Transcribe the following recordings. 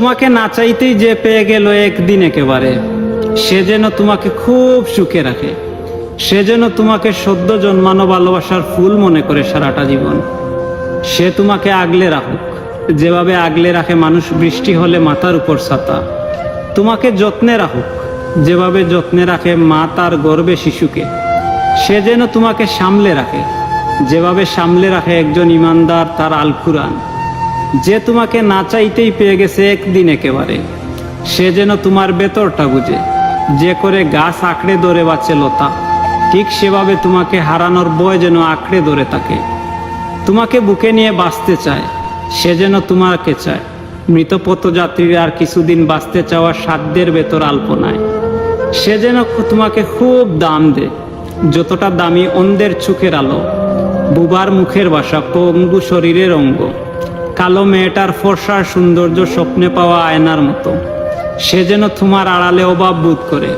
তোমাকে না চাইতেই যে পেয়ে গেল একদিন একেবারে, সে যেন তোমাকে খুব সুখে রাখে, সে যেন তোমাকে সদ্য জন্মানো ভালোবাসার ফুল মনে করে সারাটা জীবন। সে তোমাকে আগলে রাখুক, যেভাবে আগলে রাখে মানুষ বৃষ্টি হলে মাথার উপর ছাতা। তোমাকে যত্নে রাখুক, যেভাবে যত্নে রাখে মা তার গর্বে শিশুকে। সে যেন তোমাকে সামলে রাখে, যেভাবে সামলে রাখে একজন ইমানদার তার আল কুরআন যে তোমাকে না চাইতেই পেয়ে গেছে একদিন একেবারে। সে যেন তোমার বেতরটা বুঝে। যে করে গাছ আঁকড়ে ধরে বাঁচে লতা, ঠিক সেভাবে তোমাকে হারানোর বয় যেন আঁকড়ে ধরে থাকে। তোমাকে বুকে নিয়ে বাঁচতে চায়, সে যেন তোমাকে চায়। মৃত পথযাত্রীরা আর কিছুদিন বাঁচতে চাওয়ার সাধ্যের ভেতর আলপনায়। সে যেন তোমাকে খুব দাম দে যতটা দামি অন্ধের চোখের আলো, বুবার মুখের বাসা পঙ্গু শরীরের অঙ্গ। কালো মেয়েটার ফর্সার সৌন্দর্য স্বপ্নে পাওয়া আয়নার মতো। সে যেন তোমার আড়ালে অভাব বোধ করে।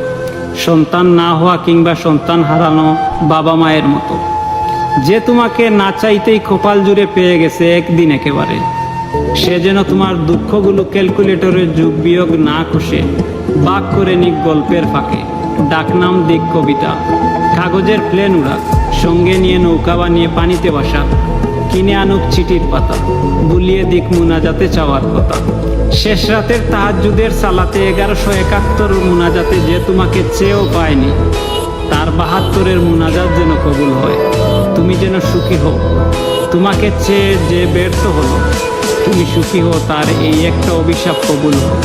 সন্তান না হওয়া কিংবা সন্তান হারানো বাবা মায়ের মতো। যে তোমাকে না চাইতেই কপাল জুড়ে পেয়ে গেছে একদিন একেবারে। সে যেন তোমার দুঃখগুলো ক্যালকুলেটরের যুগ বিয়োগ না কষে বাক করে নিক গল্পের ফাঁকে। ডাকনাম দিক কবিতা। কাগজের প্লেন উড়াক। সঙ্গে নিয়ে নৌকা বানিয়ে পানিতে বাসা কিনে আনুক চিঠির পাতা, বুলিয়ে দিক মুনাজাতে চাওয়ার কথা। শেষ রাতের তাহাজুদের সালাতে এগারোশো একাত্তর মুনাজাতে যে তোমাকে চেয়েও পায়নি, তার বাহাত্তরের মুনাজাত যেন কবুল হয়। তুমি যেন সুখী হও। তোমাকে চেয়ে যে ব্যর্থ হলো, তুমি সুখী হও, তার এই একটা অভিশাপ কবুল হোক